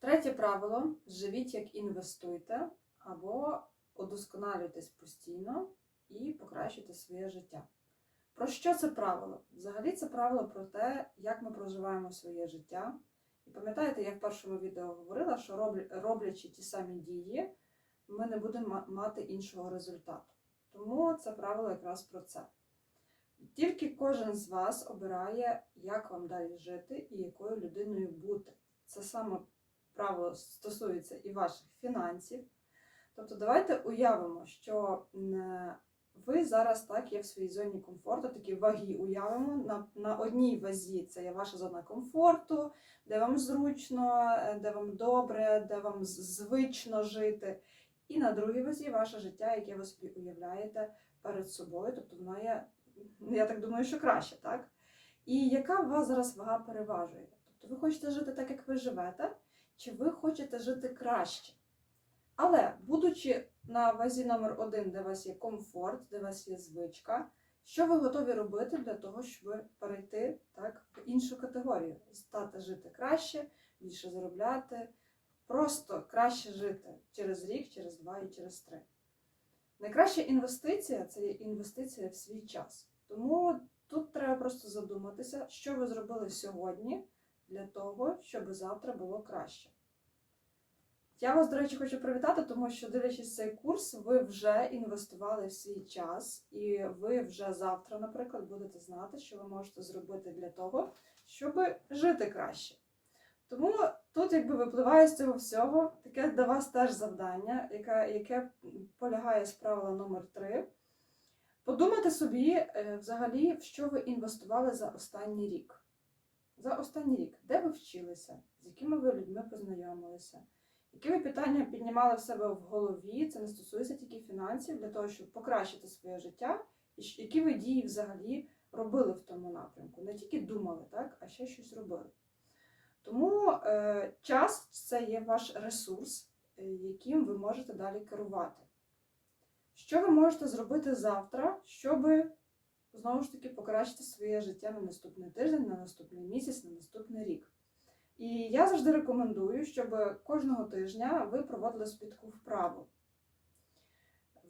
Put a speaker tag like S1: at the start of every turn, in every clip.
S1: Третє правило: живіть як інвестуйте, або удосконалюйтесь постійно і покращуйте своє життя. Про що це правило? Взагалі це правило про те, як ми проживаємо своє життя. І пам'ятаєте, я в першому відео говорила, що роблячи ті самі дії, ми не будемо мати іншого результату. Тому це правило якраз про це. Тільки кожен з вас обирає, як вам далі жити і якою людиною бути. Це саме правило стосується і ваших фінансів. Тобто, давайте уявимо, що ви зараз так є в своїй зоні комфорту, такі ваги уявимо. На, на одній вазі це є ваша зона комфорту, де вам зручно, е, де вам добре, де вам звично жити. І на другій вазі ваше життя, яке ви собі уявляєте перед собою. Тобто воно є, я так думаю, що краще, так? І яка у вас зараз вага переважує? Тобто ви хочете жити так, як ви живете, чи ви хочете жити краще? Але, будучи на вазі номер один, де у вас є комфорт, де у вас є звичка, що ви готові робити для того, щоб перейти так, в іншу категорію, стати жити краще, більше заробляти, просто краще жити через рік, через два і через три. Найкраща інвестиція це є інвестиція в свій час. Тому тут треба просто задуматися, що ви зробили сьогодні для того, щоб завтра було краще. Я вас, до речі, хочу привітати, тому що, дивлячись цей курс, ви вже інвестували в свій час, і ви вже завтра, наприклад, будете знати, що ви можете зробити для того, щоб жити краще. Тому тут, якби випливає з цього всього, таке для вас теж завдання, яке, яке полягає з правила номер 3 Подумати собі е, взагалі, в що ви інвестували за останній рік. За останній рік, де ви вчилися, з якими ви людьми познайомилися, які ви питання піднімали в себе в голові, це не стосується тільки фінансів, для того, щоб покращити своє життя, і які ви дії взагалі робили в тому напрямку. Не тільки думали, так, а ще щось робили. Тому е, час це є ваш ресурс, е, яким ви можете далі керувати. Що ви можете зробити завтра, щоб знову ж таки покращити своє життя на наступний тиждень, на наступний місяць, на наступний рік? І я завжди рекомендую, щоб кожного тижня ви проводили собі таку вправу.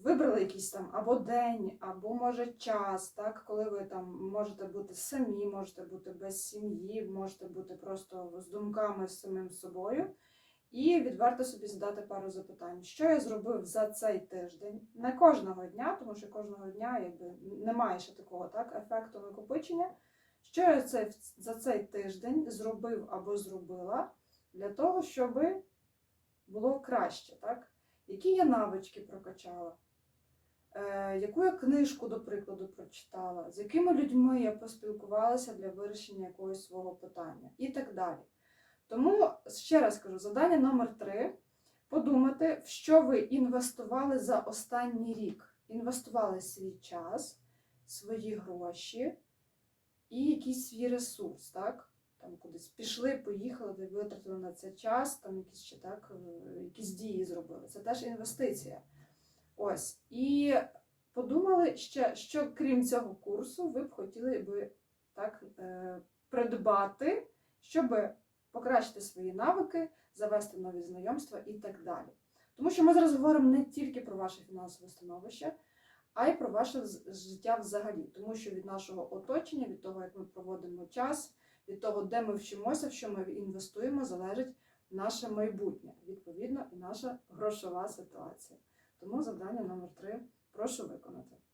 S1: Вибрали якийсь там або день, або може час, так, коли ви там можете бути самі, можете бути без сім'ї, можете бути просто з думками з самим собою. І відверто собі задати пару запитань, що я зробив за цей тиждень, не кожного дня, тому що кожного дня якби немає ще такого так, ефекту накопичення. Що я за цей тиждень зробив або зробила для того, щоб було краще, так? Які я навички прокачала, е, яку я книжку, до прикладу, прочитала, з якими людьми я поспілкувалася для вирішення якогось свого питання і так далі. Тому ще раз кажу, завдання номер три подумати, в що ви інвестували за останній рік. Інвестували свій час, свої гроші і якийсь свій ресурс, так? Там кудись пішли, поїхали, витратили на це час, там якісь ще так, е, якісь дії зробили. Це теж інвестиція. Ось. І подумали ще, що крім цього курсу, ви б хотіли би так е, придбати, щоб покращити свої навики, завести нові знайомства і так далі. Тому що ми зараз говоримо не тільки про ваше фінансове становище, а й про ваше життя взагалі. Тому що від нашого оточення, від того, як ми проводимо час, від того, де ми вчимося, в що ми інвестуємо, залежить наше майбутнє, відповідно, і наша грошова ситуація. Тому завдання номер три прошу ви.